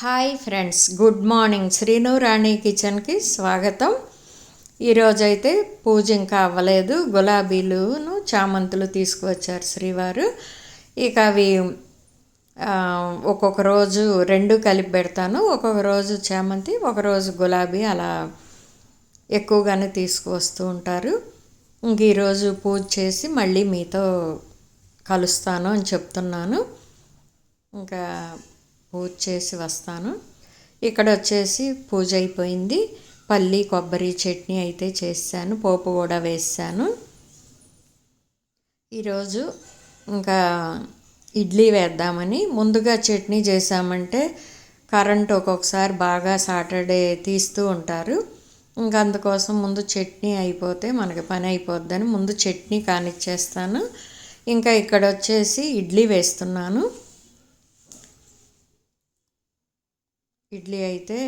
Hi friends good morning. Srinu Rani కిచెన్కి స్వాగతం. ఈరోజైతే పూజ ఇంకా అవ్వలేదు. గులాబీలును చామంతులు తీసుకువచ్చారు శ్రీవారు. ఇక అవి ఒక్కొక్క రోజు రెండు కలిపి పెడతాను. ఒక్కొక్క రోజు చామంతి ఒకరోజు గులాబీ అలా ఎక్కువగానే తీసుకువస్తూ ఉంటారు. ఇంక ఈరోజు పూజ చేసి మళ్ళీ మీతో కలుస్తాను అని చెప్తున్నాను. ఇంకా పూజ చేసి వస్తాను. ఇక్కడ వచ్చేసి పూజ అయిపోయింది. పల్లి కొబ్బరి చట్నీ అయితే చేశాను. పోపు కూడా వేసాను ఈరోజు ఇంకా ఇడ్లీ వేద్దామని ముందుగా చట్నీ చేసామంటే కరెంట్ ఒక్కొక్కసారి బాగా సాటర్డే తీస్తూ ఉంటారు. ఇంకా అందుకోసం ముందు చట్నీ అయిపోతే మనకి పని అయిపోద్దని ముందు చట్నీ కానిచ్చేస్తాను. ఇంకా ఇక్కడ వచ్చేసి ఇడ్లీ వేస్తున్నాను. ఇడ్లీ అయితే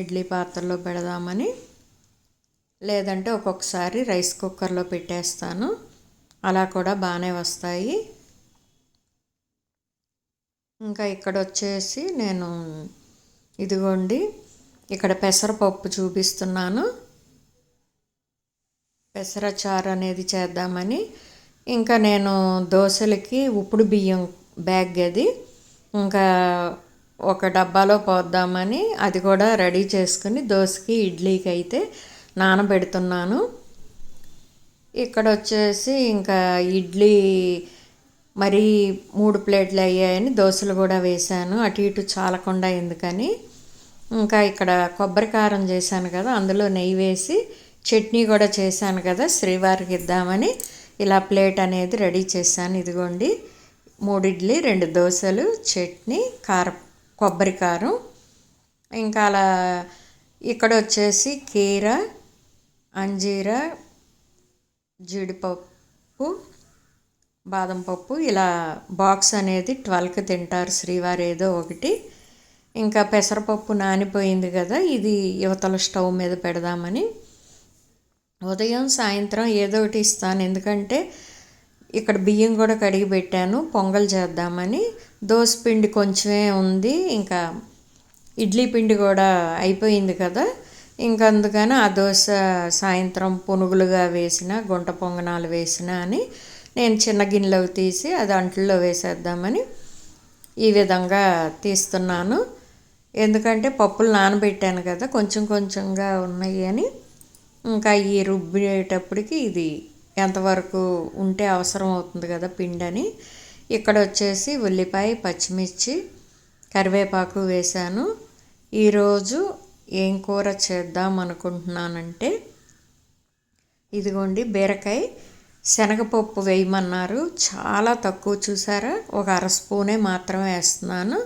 ఇడ్లీ పాత్రలో పెడదామని లేదంటే ఒక్కొక్కసారి రైస్ కుక్కర్లో పెట్టేస్తాను. అలా కూడా బాగానే వస్తాయి. ఇంకా ఇక్కడ వచ్చేసి నేను ఇదిగోండి ఇక్కడ పెసరపప్పు చూపిస్తున్నాను. పెసరచారు అనేది చేద్దామని ఇంకా నేను దోశలకి ఉప్పుడు బియ్యం బ్యాగ్ అది ఇంకా ఒక డబ్బాలో పోద్దామని అది కూడా రెడీ చేసుకుని దోశకి ఇడ్లీకి అయితే నానబెడుతున్నాను. ఇక్కడ వచ్చేసి ఇంకా ఇడ్లీ మరి మూడు ప్లేట్లు అయ్యాయని దోశలు కూడా వేశాను. అటు ఇటు చాలకుండా ఎందుకని. ఇంకా ఇక్కడ కొబ్బరి కారం చేశాను కదా అందులో నెయ్యి వేసి చట్నీ కూడా చేశాను కదా శ్రీవారికి ఇద్దామని. ఇలా ప్లేట్ అనేది రెడీ చేశాను. ఇదిగోండి మూడు ఇడ్లీ రెండు దోశలు చట్నీ కార కొబ్బరికారం. ఇంకా అలా ఇక్కడ వచ్చేసి కీర అంజీరా జీడిపప్పు బాదం పప్పు ఇలా బాక్స్ అనేది ట్వెల్వ్కి తింటారు శ్రీవారు ఏదో ఒకటి. ఇంకా పెసరపప్పు నానిపోయింది కదా ఇది యువతల స్టవ్ మీద పెడదామని. ఉదయం సాయంత్రం ఏదో ఒకటి ఇస్తాను. ఎందుకంటే ఇక్కడ బియ్యం కూడా కడిగి పెట్టాను పొంగల్ చేద్దామని. దోశ పిండి కొంచెమే ఉంది. ఇంకా ఇడ్లీ పిండి కూడా అయిపోయింది కదా. ఇంకా అందుకని ఆ దోశ సాయంత్రం పునుగులుగా వేసిన గుంట పొంగనాలు వేసిన అని నేను చిన్న గిన్నెలోకి తీసి అది అంట్లో వేసేద్దామని ఈ విధంగా తీస్తున్నాను. ఎందుకంటే పప్పులు నానబెట్టాను కదా కొంచెం కొంచెంగా ఉన్నాయి అని. ఇంకా ఈ రుబ్బేటప్పటికి ఇది ఎంతవరకు ఉంటే అవసరం అవుతుంది కదా పిండి అని ఇక్కడ వచ్చేసి ఉల్లిపాయ పచ్చిమిర్చి కరివేపాకు వేశాను. ఈరోజు ఏం కూర చేద్దాం అనుకుంటున్నానంటే ఇదిగోండి బీరకాయ శనగపప్పు వేయమన్నారు. చాలా తక్కువ చూసారా? ఒక అర స్పూనే మాత్రమే వేస్తున్నాను.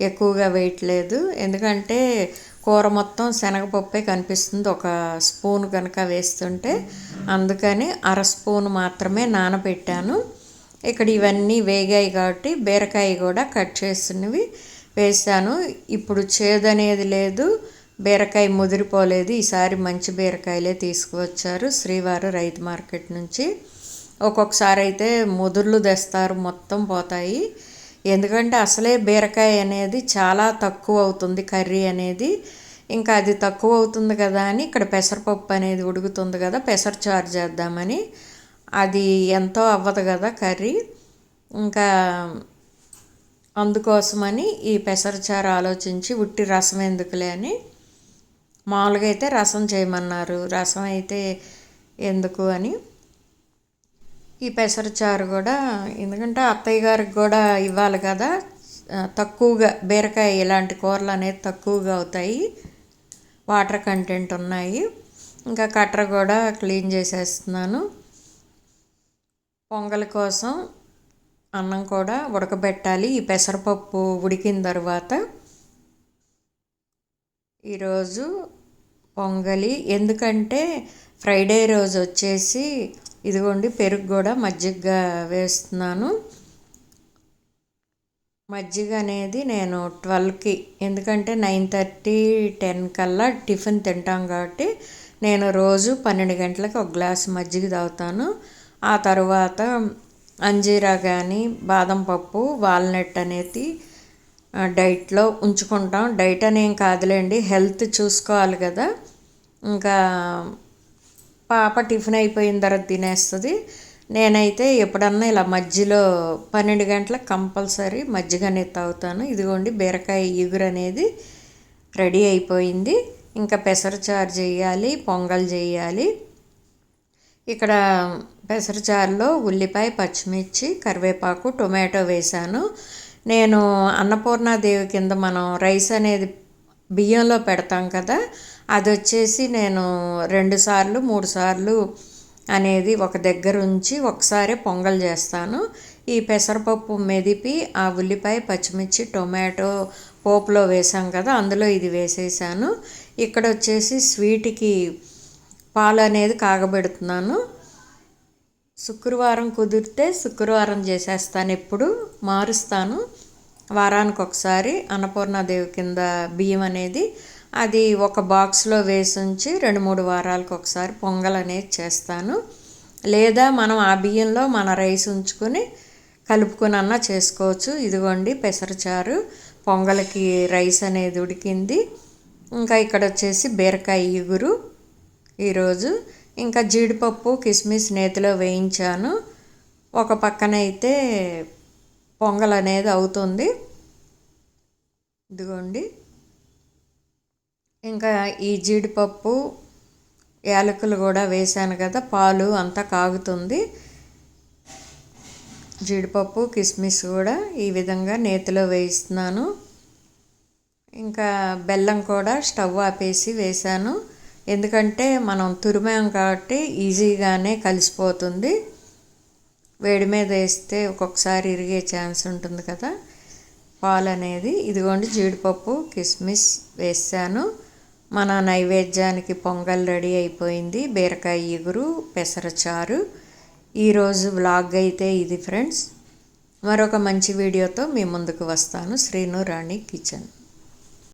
ఎక్కువగా వేయట్లేదు ఎందుకంటే కూర మొత్తం శనగపప్పే కనిపిస్తుంది. ఒక స్పూన్ కనుక వేస్తుంటే అందుకని అర స్పూన్ మాత్రమే నానబెట్టాను. ఇక్కడ ఇవన్నీ వేగాయి కాబట్టి బీరకాయ కూడా కట్ చేసినవి వేసాను ఇప్పుడు చేదనేది లేదు బీరకాయ ముదిరిపోలేదు. ఈసారి మంచి బీరకాయలే తీసుకువచ్చారు శ్రీవారు రైతు మార్కెట్ నుంచి. ఒక్కొక్కసారి అయితే ముదుర్లు తెస్తారు మొత్తం పోతాయి. ఎందుకంటే అసలే బీరకాయ అనేది చాలా తక్కువ అవుతుంది కర్రీ అనేది. ఇంకా అది తక్కువ అవుతుంది కదా అని ఇక్కడ పెసరపప్పు అనేది ఉడుకుతుంది కదా పెసర చారు చేద్దామని. అది ఎంతో అవ్వదు కదా కర్రీ. ఇంకా అందుకోసమని ఈ పెసరచారు ఆలోచించి ఉట్టి రసం ఎందుకులే అని మామూలుగా అయితే రసం చేయమన్నారు. రసం అయితే ఎందుకు అని ఈ పెసరచారు కూడా ఎందుకంటే అత్తయ్య గారికి కూడా ఇవ్వాలి కదా. తక్కువగా బీరకాయ ఇలాంటి కూరలు అనేది తక్కువగా అవుతాయి. వాటర్ కంటెంట్ ఉన్నాయి. ఇంకా కట్టర్ కూడా క్లీన్ చేసేస్తున్నాను. పొంగల్ కోసం అన్నం కూడా ఉడకబెట్టాలి. ఈ పెసరపప్పు ఉడికిన తర్వాత ఈరోజు పొంగలి. ఎందుకంటే ఫ్రైడే రోజు వచ్చేసి ఇదిగోండి పెరుగు కూడా మజ్జిగగా వేస్తున్నాను. మజ్జిగ అనేది నేను ట్వెల్వ్కి ఎందుకంటే నైన్ థర్టీ టెన్ కల్లా టిఫిన్ తింటాం కాబట్టి నేను రోజు పన్నెండు గంటలకు ఒక గ్లాస్ మజ్జిగ తాగుతాను. ఆ తర్వాత అంజీరా కానీ బాదం పప్పు వాల్నట్ అనేది డైట్లో ఉంచుకుంటాం. డైట్ అనేం కాదులేండి హెల్త్ చూసుకోవాలి కదా. ఇంకా పాప టిఫిన్ అయిపోయిన తర్వాత తినేస్తుంది. నేనైతే ఎప్పుడన్నా ఇలా మధ్యలో పన్నెండు గంటలకు కంపల్సరీ మజ్జిగ అనేది తాగుతాను. ఇదిగోండి బీరకాయ ఈగురు అనేది రెడీ అయిపోయింది. ఇంకా పెసరచారు చేయాలి పొంగల్ చేయాలి. ఇక్కడ పెసరచారులో ఉల్లిపాయ పచ్చిమిర్చి కరివేపాకు టొమాటో వేశాను. నేను అన్నపూర్ణాదేవి కింద మనం రైస్ అనేది బియ్యంలో పెడతాం కదా అది వచ్చేసి నేను రెండు సార్లు మూడు సార్లు అనేది ఒక దగ్గర ఉంచి ఒకసారి పొంగల్ చేస్తాను. ఈ పెసరపప్పు మెదిపి ఆ ఉల్లిపాయ పచ్చిమిర్చి టొమాటో పోపులో వేసాం కదా అందులో ఇది వేసేసాను. ఇక్కడ వచ్చేసి స్వీట్కి పాలు అనేది కాగబెడుతున్నాను. శుక్రవారం కుదిరితే శుక్రవారం చేసేస్తాను ఎప్పుడు మారుస్తాను. వారానికి ఒకసారి అన్నపూర్ణాదేవి కింద బియ్యం అనేది అది ఒక బాక్స్లో వేసి ఉంచి రెండు మూడు వారాలకు ఒకసారి పొంగల్ అనేది చేస్తాను. లేదా మనం ఆ బియ్యంలో మన రైస్ ఉంచుకొని కలుపుకొని అన్నా చేసుకోవచ్చు. ఇదిగోండి పెసరచారు పొంగల్కి రైస్ అనేది ఉడికింది. ఇంకా ఇక్కడ వచ్చేసి బీరకాయ ఇగురు. ఈరోజు ఇంకా జీడిపప్పు కిస్మిస్ నేతిలో వేయించాను. ఒక పక్కన అయితే పొంగల్ అనేది అవుతుంది. ఇదిగోండి. ఇంకా ఈ జీడిపప్పు యాలకులు కూడా వేసాను కదా పాలు అంతా కాగుతుంది. జీడిపప్పు కిస్మిస్ కూడా ఈ విధంగా నేతిలో వేయిస్తున్నాను. ఇంకా బెల్లం కూడా స్టవ్ ఆపేసి వేసాను ఎందుకంటే మనం తురిమాం కాబట్టి ఈజీగానే కలిసిపోతుంది. వేడి మీద వేస్తే ఒక్కొక్కసారి ఇరిగే ఛాన్స్ ఉంటుంది కదా. పాలు అనేది ఇదిగోండి జీడిపప్పు కిస్మిస్ వేసాను. మన నైవేద్యానికి పొంగల్ రెడీ అయిపోయింది. బీరకాయ ఇగురు పెసరచారు. ఈరోజు వ్లాగ్ అయితే ఇది ఫ్రెండ్స్. మరొక మంచి వీడియోతో మీ ముందుకు వస్తాను. శ్రీను రాణి కిచెన్.